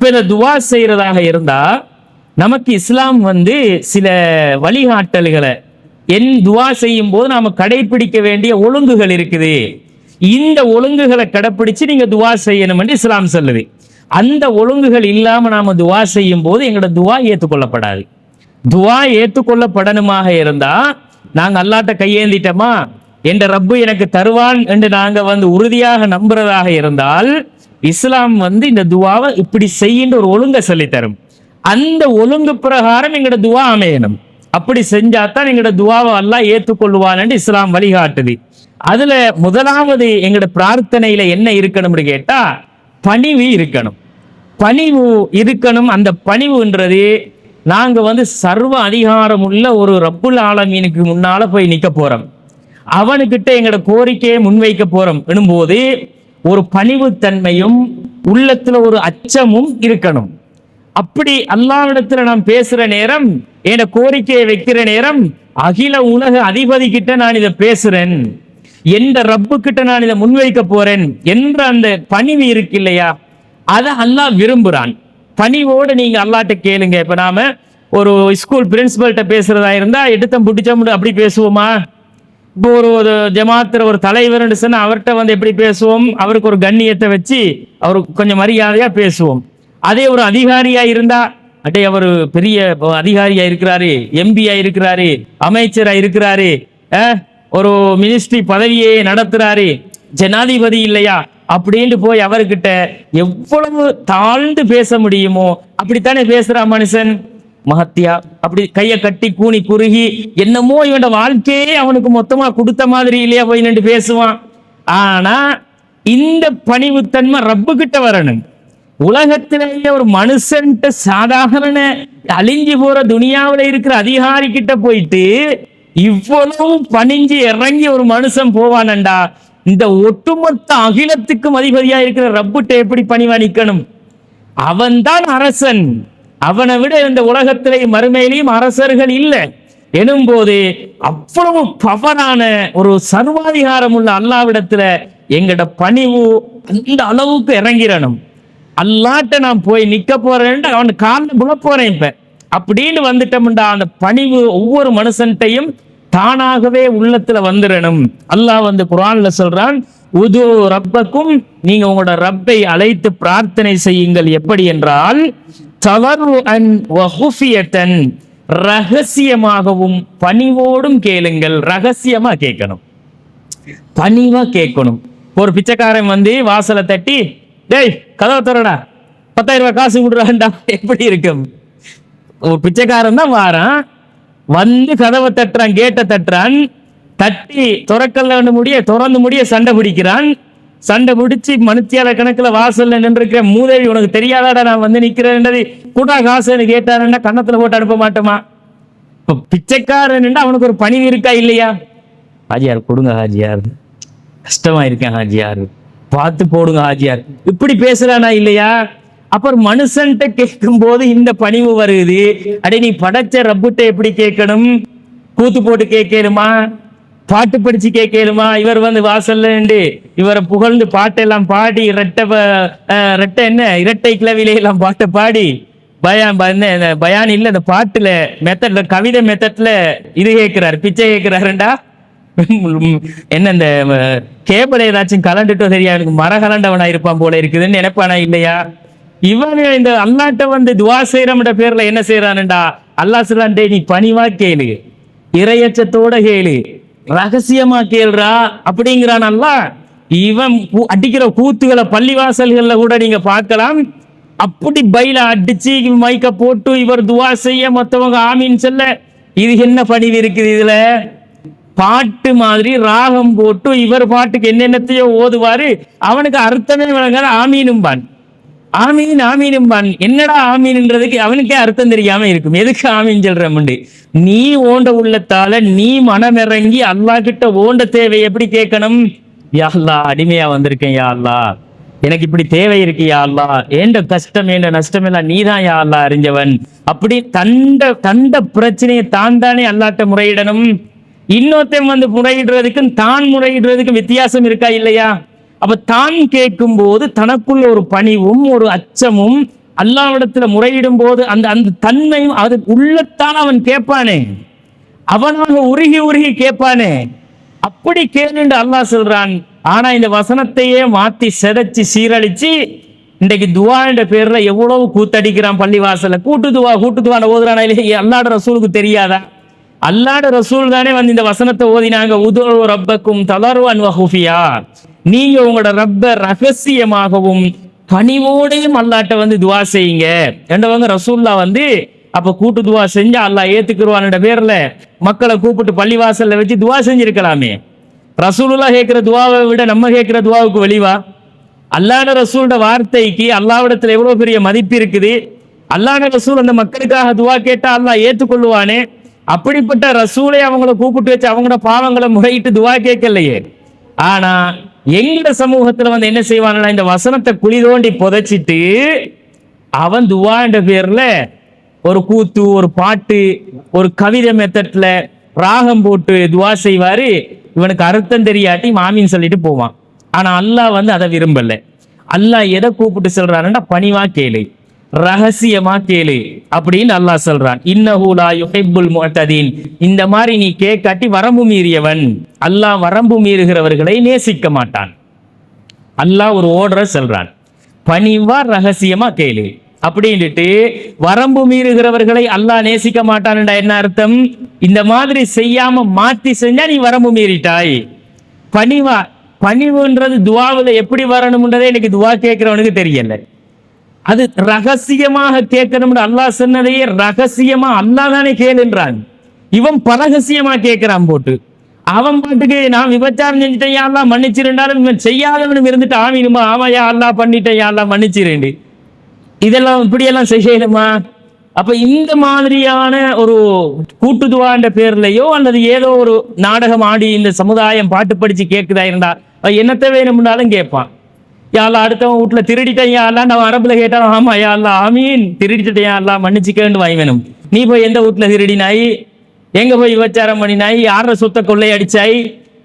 இப்ப துவா செய்கிறதாக இருந்தா நமக்கு இஸ்லாம் வந்து சில வழிகாட்டல்களை என் துவா செய்யும் போது நாம கடைபிடிக்க வேண்டிய ஒழுங்குகள் இருக்குது. இந்த ஒழுங்குகளை கடைப்பிடிச்சு நீங்க துவா செய்யணும் என்று இஸ்லாம் சொல்லுது. அந்த ஒழுங்குகள் இல்லாம நாம துவா செய்யும் போது எங்களோட துவா ஏற்றுக்கொள்ளப்படாது. துவா ஏற்றுக்கொள்ளப்படணுமாக இருந்தா நாங்க அல்லாட்ட கையேந்திட்டோமா? என்ற ரப்பு எனக்கு தருவான் என்று நாங்க வந்து உறுதியாக நம்புறதாக இருந்தால் இஸ்லாம் வந்து இந்த துவாவை இப்படி செய்யின்ற ஒரு ஒழுங்கை சொல்லித்தரும். அந்த ஒழுங்கு பிரகாரம் எங்களோட துவா அமையணும். அப்படி செஞ்சாதான் எங்களோட துவாவை எல்லாம் ஏற்றுக்கொள்வான்னு இஸ்லாம் வழிகாட்டுது. அதுல முதலாவது எங்களோட பிரார்த்தனையில என்ன இருக்கணும்னு கேட்டா பணிவு இருக்கணும். பணிவு இருக்கணும். அந்த பணிவுன்றது நாங்க வந்து சர்வ அதிகாரம் உள்ள ஒரு ரப்புல் ஆலமீனுக்கு முன்னால போய் நிக்க போறோம். அவனுக்கிட்ட எங்களோட கோரிக்கையை முன்வைக்க போறோம். எனும்போது ஒரு பணிவுத்தன்மையும் உள்ளத்துல ஒரு அச்சமும் இருக்கணும். அப்படி அல்லாவிடத்துல நான் பேசுற நேரம் என கோரிக்கையை வைக்கிற நேரம் அகில உலக அதிபதி கிட்ட நான் இதை பேசுறேன். எந்த ரப்பு கிட்ட நான் இதை முன்வைக்க போறேன் என்ற அந்த பணிவு இருக்கு இல்லையா அதை அல்லாஹ் விரும்புறான். பணிவோடு நீங்க அல்லாட்ட கேளுங்க. இப்ப நாம ஒரு ஸ்கூல் பிரின்சிபல்கிட்ட பேசுறதா இருந்தா எடுத்தம் பிடிச்சோம்னு அப்படி பேசுவோமா? இப்போ ஒரு ஒரு ஜமாத்துல ஒரு தலைவர் சொன்னா அவர்கிட்ட வந்து எப்படி பேசுவோம்? அவருக்கு ஒரு கண்ணியத்தை வச்சு அவருக்கு கொஞ்சம் மரியாதையா பேசுவோம். அதே ஒரு அதிகாரியா இருந்தா அட்டே அவர் பெரிய அதிகாரியா இருக்கிறாரு எம்பியா இருக்கிறாரு அமைச்சரா இருக்கிறாரு ஒரு மினிஸ்ட்ரி பதவியே நடத்துறாரு ஜனாதிபதி இல்லையா? அப்படின்ட்டு போய் அவர்கிட்ட எவ்வளவு தாழ்ந்து பேச முடியுமோ அப்படித்தானே பேசுறா மனுஷன்? மகத்தியா? அப்படி கைய கட்டி கூனி குறுகி என்னமோ இவன் வாழ்க்கையே அவனுக்கு மொத்தமா கொடுத்த மாதிரி இல்லையா போய் நின்று பேசுவான். ஆனா இந்த பணிவுத்தன்மை ரப்பு கிட்ட வரணும். உலகத்திலேயே ஒரு மனுஷன்ட்ட சாதாரண அழிஞ்சு போற துனியாவுல இருக்கிற அதிகாரி கிட்ட போயிட்டு இவ்வளவு பணிஞ்சு இறங்கி ஒரு மனுஷன் போவானண்டா? இந்த ஒட்டுமொத்த அகிலத்துக்கும் அதிபதியா இருக்கிற ரப்புட்ட எப்படி பணிவா நிக்கணும்? அவன்தான் அரசன். அவனை விட இந்த உலகத்திலே மறுமையிலையும் அரசர்கள் இல்லை. எனும்போது அவ்வளவு பவரான ஒரு சர்வாதிகாரம் உள்ள அல்லாவிடத்துல எங்கட பணிவு அந்த அளவுக்கு இறங்கிடணும் அல்லாட்ட நான் போய் நிக்க போறேன் அவன் காலில் விழ போறேன் இப்ப. அப்படின்னு வந்துட்டோம்டா அந்த பணிவு ஒவ்வொரு மனுஷன்ட்டையும் தானாகவே உள்ளத்துல வந்துடணும் அல்லாஹ் வந்து குரான்ல சொல்றான் உது ரப்பக்கும் நீங்க உங்களோட ரப்பை அழைத்து பிரார்த்தனை செய்யுங்கள். எப்படி என்றால் தவறு அன் ரகசியமாகவும் பணிவோடும் கேளுங்கள். ரகசியமா கேட்கணும். பணிவா கேட்கணும். ஒரு பிச்சைக்காரன் வந்து வாசலை தட்டி டேய் கதவை தரடா பத்தாயிரம் ரூபாய் காசு விடுறான்டா எப்படி இருக்கும்? ஒரு பிச்சைக்காரன் தான் வாரான். வந்து கதவை தட்டுறான் கேட்டை தட்டுறான். தட்டி துறக்கல்ல முடிய திறந்து முடிய சண்டை பிடிக்கிறான். சண்டை பிடிச்சி மனுத்தியால கணக்குல வாசல்ல நின்றுக்கிற மூதேவி உனக்கு தெரியாதாடா நான் வந்து நிக்கிறேன்றது கூட்டா காசுன்னு கேட்டாருன்னா கன்னத்துல போட்டு அனுப்ப மாட்டோமா? இப்ப பிச்சைக்காரன் அவனுக்கு ஒரு பணிவு இருக்கா இல்லையா? ஹாஜியார் கொடுங்க ஹாஜியார். கஷ்டமா இருக்கேன் ஹாஜியார். பார்த்து போடுங்க ஹாஜியார். இப்படி பேசுறானா இல்லையா? அப்புறம் மனுஷன்ட்ட கேட்கும் போது இந்த பணிவு வருது. அடே நீ படைச்ச ரப்புட்ட எப்படி கேட்கணும்? கூத்து போட்டு கேட்கணுமா பாட்டு படிச்சு கேட்கலுமா? இவர் வந்து வாசல்ல நின்று இவரை புகழ்ந்து பாட்டெல்லாம் பாடி இரட்டை ரெட்டை இரட்டை என்ன? இரட்டை கிளவிலே எல்லாம் பாட்டை பாடி. பயான் ப- என்ன, இந்த பயான் இல்லை இந்த பாட்டுல மெத்தட்ல கவிதை மெத்தட்ல இது கேட்கிறாரு பிச்சை கேட்கிறாருண்டா? என்ன இந்த கேபிள் ஏதாச்சும் கலண்டுட்டோ தெரியா? எனக்கு மர கலண்டவனா இருப்பான் போல இருக்குதுன்னு நினைப்பானா இல்லையா? இவன் இந்த அல்லாட்ட வந்து துவா செய்யறம்ன்ற பேர்ல என்ன செய்யறானுண்டா அல்லாஹ் சொல்லான்டே நீ பணிவா கேளு. இரையச்சத்தோட கேளு. ரகசியமா கேள்றா? அப்படிங்கிறான் இவன் கூ- அடிக்கிற கூத்துகளை பள்ளிவாசல்கள்ல கூட நீங்க பார்க்கலாம். அப்படி பைல அடிச்சு மைக்க போட்டு இவர் துவா செய்ய மத்தவங்க ஆமின்னு சொல்ல. இது என்ன பணிவு இருக்குது இதுல? பாட்டு மாதிரி ராகம் போட்டு இவர் பாட்டுக்கு என்னென்னத்தையோ ஓதுவாரு. அவனுக்கு அர்த்தமே விளங்காத ஆமீனும்பான். ஆமீன் ஆமீனும்பான் என்னடா ஆமீன்ன்றதுக்கு அவனுக்கே அர்த்தம் தெரியாம இருக்கும். எதுக்கு ஆமீன் சொல்றமுண்டு நீ ஓண்ட உள்ளத்தால நீ மனமிறங்கி அல்லாஹ் கிட்ட ஓண்ட தேவை எப்படி கேட்கணும்? யா அடிமையா வந்திருக்கேன் யா எனக்கு இப்படி தேவை இருக்கு யா ஏண்ட கஷ்டம் ஏண்ட நஷ்டம் எல்லாம் நீதான் யா அல்லாஹ் அறிஞ்சவன். அப்படி தண்ட தண்ட பிரச்சனையை தான் தானே அல்லாட்ட முறையிடணும்? இன்னொருத்தன் வந்து முறையிடுறதுக்கும் தான் முறையிடுறதுக்கும் வித்தியாசம் இருக்கா இல்லையா? அப்ப தான் கேட்கும் போது தனக்குள்ள ஒரு பணிவும் ஒரு அச்சமும் அல்லாவிடத்துல முறையிடும் போது அந்த அந்த தன்மையும் அது உள்ளத்தான் அவன் கேட்பானே. அவனாக உருகி உருகி கேட்பானே. அப்படி கேளுண்டு அல்லாஹ் சொல்றான். ஆனா இந்த வசனத்தையே மாத்தி செதைச்சு சீரழிச்சு இன்றைக்கு துவா என்ற பேர்ல எவ்வளவு கூத்தடிக்கிறான் பள்ளிவாசல்ல. கூட்டு துவா கூட்டு துவான ஓதுறானா இல்லையா? அல்லாட ரசூலுக்கு தெரியாதா? அல்லாட ரசூல் தானே வந்து இந்த வசனத்தை ஓதினாங்க. உதோ ரப்பக்கும் தளர்வன் வஹூஃபியா. நீங்க உங்களோட ரப்ப ரகசியமாகவும் பணிவோடையும் அல்லாட்ட வந்து துவா செய்யுங்க. என்றவங்க ரசூல்லா வந்து அப்ப கூட்டு துவா செஞ்சா அல்லாஹ் ஏத்துக்குருவான்ன்ற பேர்ல மக்களை கூப்பிட்டு பள்ளிவாசல்ல வச்சு துவா செஞ்சிருக்கலாமே. ரசூலுல்லா கேட்கிற துவாவை விட நம்ம கேட்கிற துவாவுக்கு வெளிவா? அல்லான ரசூலோட வார்த்தைக்கு அல்லாவிடத்துல எவ்வளவு பெரிய மதிப்பு இருக்குது? அல்லாஹ் ரசூல் அந்த மக்களுக்காக துவா கேட்டா அல்லாஹ் ஏத்துக்கொள்ளுவானே? அப்படிப்பட்ட ரசூலை அவங்கள கூப்பிட்டு வச்சு அவங்களோட பாவங்களை முறையிட்டு துவா கேட்கலையே. ஆனா எங்கட சமூகத்துல வந்து என்ன செய்வானா இந்த வசனத்தை குழி தோண்டி புதைச்சிட்டு அவன் துவான்ற பேர்ல ஒரு கூத்து ஒரு பாட்டு ஒரு கவிதை மெத்தட்ல ராகம் போட்டு துவா செய்வாரு. இவனுக்கு அர்த்தம் தெரியாட்டி மாமின்னு சொல்லிட்டு போவான். ஆனா அல்லாஹ் வந்து அதை விரும்பல. அல்லாஹ் எதை கூப்பிட்டு சொல்றாருன்னா பணிவா கேளு. ரகசியமா கேளு அப்படின்னு அல்லாஹ் சொல்றான். இன்னஹூலா யுஹிப்புல் முஅத்ததீன். இந்த மாதிரி நீ கேட்காட்டி வரம்பு மீறியவன். அல்லாஹ் வரம்பு மீறுகிறவர்களை நேசிக்க மாட்டான். அல்லாஹ் ஒரு ஓடுற சொல்றான். பணிவா ரகசியமா கேளு. அப்படின்ட்டு வரம்பு மீறுகிறவர்களை அல்லாஹ் நேசிக்க மாட்டான்டா என்ன அர்த்தம்? இந்த மாதிரி செய்யாம மாத்தி செஞ்சா நீ வரம்பு மீறிட்டாய். பணிவா பணிவுன்றது துவாவில் எப்படி வரணும்ன்றதே எனக்கு துவா கேட்கிறவனுக்கு தெரியலை. அது ரகசியமாக கேட்கணும்னு அல்லாஹ் சொன்னதையே ரகசியமா அல்லாஹ் தானே கேளுன்றான். இவன் பரகசியமா கேட்கிறான் போட்டு. அவன் பாட்டுக்கு நான் விபச்சாரம் செஞ்சுட்டேன் யாரெல்லாம் மன்னிச்சிருந்தாலும் இவன் செய்யாதவனும் இருந்துட்டு ஆமீனுமா ஆமா யா அல்லாஹ் பண்ணிட்டேன் யாரெல்லாம் மன்னிச்சிருண்டு இதெல்லாம் இப்படியெல்லாம் செய்யணுமா? அப்ப இந்த மாதிரியான ஒரு கூட்டுதுவான்ற பேர்லயோ அல்லது ஏதோ ஒரு நாடகம் ஆடி இந்த சமுதாயம் பாட்டு படிச்சு கேட்குதா இருந்தா என்னத்த வேணும்னாலும் கேட்பான். யாழ்லா அடுத்தவன் வீட்டுல திருடிட்டேன் யாழ்லா நான் அரபுல கேட்டான் ஆமா யாழ்லா ஆமீன். திருடிட்டேன் யாழ்லா மன்னிச்சுக்கேன்னு வாங்கி நீ போய் எந்த வீட்டுல திருடினாய்? எங்க போய் விபச்சாரம் பண்ணினாய்? யார சுத்த கொள்ளை அடிச்சாய்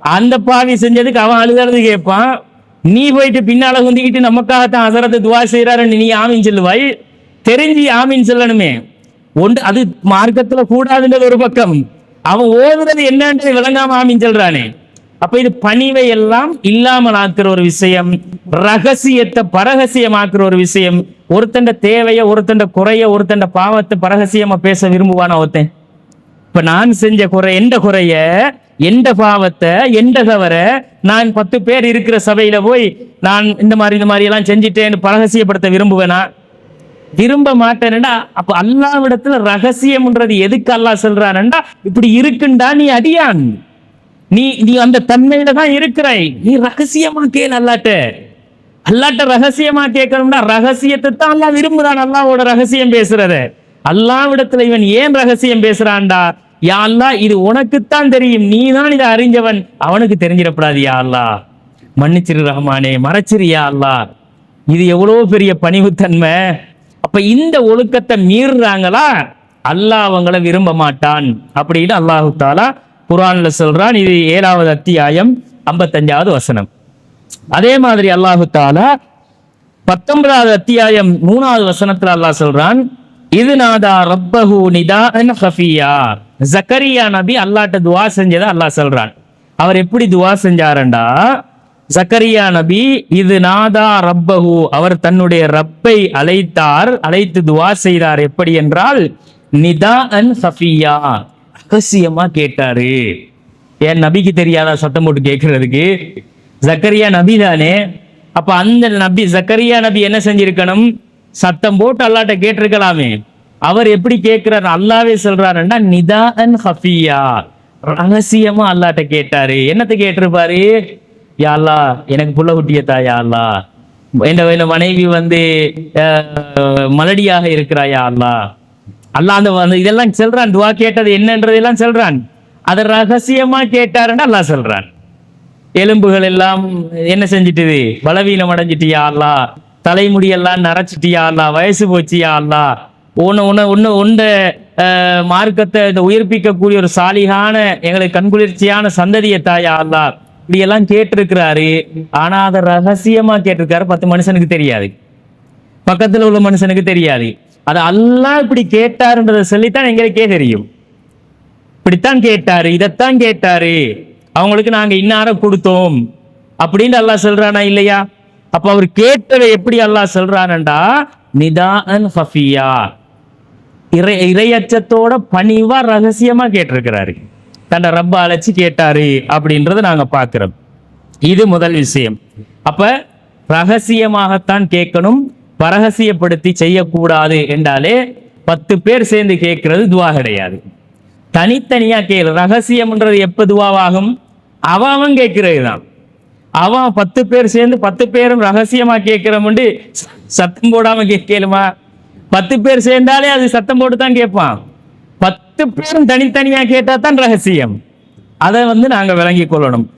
அந்த பாவி செஞ்சதுக்கு அவன் அழுகிறது கேட்பான் நீ போயிட்டு பின்னால குந்திக்கிட்டு நமக்காகத்தான் அசரத்தை துவா செய்கிறாருன்னு நீ ஆமீன் சொல்லுவாய்? தெரிஞ்சு ஆமீன் சொல்லணுமே. ஒன்று அது மார்க்கத்துல கூடாதுன்றது ஒரு பக்கம். அவன் ஓதுறது என்னன்றது விளங்காம ஆமீன் சொல்றானே. அப்ப இது பணிவை எல்லாம் இல்லாமல் ஆக்குற ஒரு விஷயம் ரகசியத்தை பரகசியமாக்குற ஒரு விஷயம். ஒருத்தண்ட தேவைய ஒருத்தண்ட குறைய ஒருத்தண்ட பாவத்தை பரகசியமா பேச விரும்புவானா ஒருத்தன்? இப்ப நான் செஞ்ச குறை எந்த குறைய எந்த பாவத்தை எந்த தவற நான் பத்து பேர் இருக்கிற சபையில போய் நான் இந்த மாதிரி இந்த மாதிரி எல்லாம் செஞ்சிட்டேன்னு பரகசியப்படுத்த விரும்புவேனா? விரும்ப மாட்டேன்டா. அப்ப அல்லாவிடத்துல ரகசியம்ன்றது எதுக்கு அல்லா சொல்றான்டா இப்படி இருக்குண்டா நீ அடியான். நீ நீ அந்த தன்மையில தான் இருக்கிறாய். நீ ரகசியமா கேள் அல்லாட்ட. அல்லாட்ட ரகசியமா கேட்கணும்னா ரகசியத்தை தான் அல்லா விரும்புறான். அல்லாவோட ரகசியம் பேசுறத. அல்லாவிடத்துல இவன் ஏன் ரகசியம் பேசுறான்டா? யா அல்லா இது உனக்குத்தான் தெரியும். நீ தான் இதை அறிஞ்சவன். அவனுக்கு தெரிஞ்சிடப்படாது யா அல்லாஹ். மன்னிச்சிரு ரஹ்மானே மறைச்சிரு யா அல்லாஹ். இது எவ்வளோ பெரிய பணிவுத்தன்மை. அப்ப இந்த ஒழுக்கத்தை மீறுறாங்களா? அல்லாஹ் அவங்கள விரும்ப மாட்டான். அப்படின்னு அல்லாஹு தாலா குரான்ல சொல்றான் இது ஏழாவது அத்தியாயம் ஐம்பத்தஞ்சாவது வசனம். அதே மாதிரி அல்லாஹு தாலா பத்தொன்பதாவது அத்தியாயம் மூணாவது வசனத்துல அல்லாஹ் சொல்றான் இது நாதா ரப்பஹு நிதா ஹஃபியா. ஜக்கரியா நபி அல்லாட்ட துவா செஞ்சதை அல்லாஹ் சொல்றான். அவர் எப்படி துவா செஞ்சாரண்டா? ஜக்கரியா நபி இது நாதா ரப்பஹு. அவர் தன்னுடைய ரப்பை அழைத்தார் அழைத்து துவா செய்தார். எப்படி என்றால் நிதா அன் சஃபியா ரகசியமா கேட்டாரு. ஏன் நபிக்கு தெரியாதா சத்தம் போட்டு கேட்கறதுக்கு ஜக்கரியா நபி தானே. அப்ப அந்த நபி ஜக்கரியா நபி என்ன செஞ்சிருக்கணும்? சத்தம் போட்டு அல்லாட்ட கேட்டிருக்கலாமே. அவர் எப்படி கேட்கிறார் அல்லாவே சொல்றாருன்னா நிதான் ஹஃபியா. ரகசியமா அல்லாட்ட கேட்டாரு. என்னத்தை கேட்டிருப்பாரு? யாழ்லா எனக்கு புள்ள குட்டியத்தா யாழ்லா அல்லா என் என் மனைவி வந்து மலடியாக இருக்கிறாயா அல்லா அல்லாஹ் அந்த அந்த இதெல்லாம் செல்றான் துவா கேட்டது என்னன்றதெல்லாம் செல்றான். அதை ரகசியமா கேட்டாருன்னு அல்லாஹ் சொல்றான். எலும்புகள் எல்லாம் என்ன செஞ்சிட்டுது? பலவீனம் அடைஞ்சிட்டியா அல்லா தலைமுடியெல்லாம் நரைச்சிட்டியா அல்லா வயசு போச்சியா அல்லா உன்னை உன்னை ஒன்று உண்ட மார்க்கத்தை இந்த உயிர்ப்பிக்கக்கூடிய ஒரு சாலிகான எங்களுக்கு கண்குளிர்ச்சியான சந்ததியை தாயா அல்லா இப்படியெல்லாம் கேட்டிருக்கிறாரு. ஆனால் அதை ரகசியமாக கேட்டிருக்காரு. பத்து மனுஷனுக்கு தெரியாது. பக்கத்தில் உள்ள மனுஷனுக்கு தெரியாது. அது அல்லாஹ் இப்படி கேட்டாருன்றதை சொல்லித்தான் எங்களுக்கே தெரியும். இப்படித்தான் கேட்டாரு இதைத்தான் கேட்டாரு. அவங்களுக்கு நாங்க இன்னார கொடுத்தோம். அப்படின்னு அல்லாஹ் சொல்றானா இல்லையா? அப்ப அவர் கேட்டதை எப்படி அல்லாஹ் சொல்றானண்டா? நிதான் ஹஃபியா இறை இறையச்சத்தோட பணிவா ரகசியமா கேட்டிருக்கிறாரு. தன்னை ரப்ப அழைச்சி கேட்டாரு அப்படின்றத நாங்க பார்க்கிறோம். இது முதல் விஷயம். அப்ப ரகசியமாகத்தான் கேட்கணும். பரகசியப்படுத்தி செய்யக்கூடாது என்றாலே பத்து பேர் சேர்ந்து கேட்கறது துவா கிடையாது. தனித்தனியாக கேள். ரகசியம்ன்றது எப்போ துவாவாகும்? அவன் கேட்கிறது தான். அவன் பத்து பேர் சேர்ந்து பத்து பேரும் ரகசியமாக கேட்கிறமுண்டு சத்தம் போடாமல் கேட்கலுமா பத்து பேர் சேர்ந்தாலே அது சத்தம் போட்டு தான் கேட்பான். பத்து பேரும் தனித்தனியாக கேட்டால் தான் ரகசியம். அதை வந்து நாங்கள் விளங்கி கொள்ளணும்.